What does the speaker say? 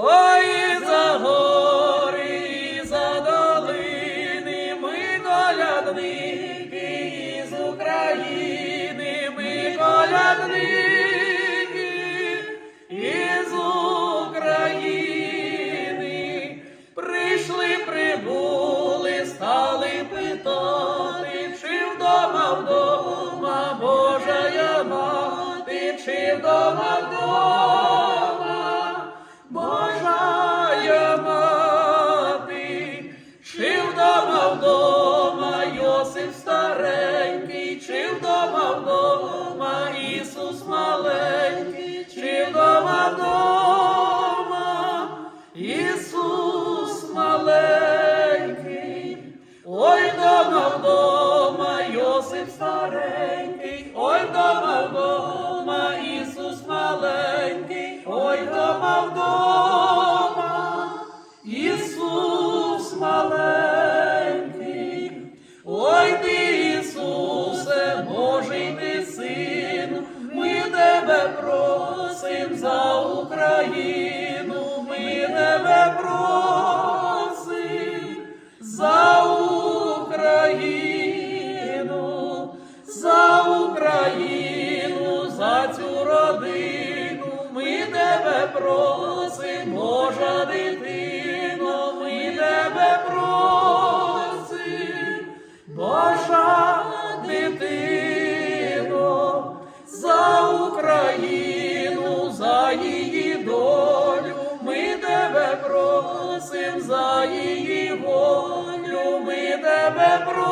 Ой, за гори, і ми колядники з України, ми колядники із України. Прийшли, прибули, стали питати, чи вдома вдома Божая мати, чи вдома вдома старенький, чи вдома вдома Ісус маленький, чи вдома вдома Ісус маленький, ой дома вдома Йосип старенький, ой дома вдома Ісус маленький, ой дома вдома просим за Україну, ми не просим. За Україну, за Україну, за цю родину, ми тебе просим, за її долю, ми тебе просим, за її волю, ми тебе просим.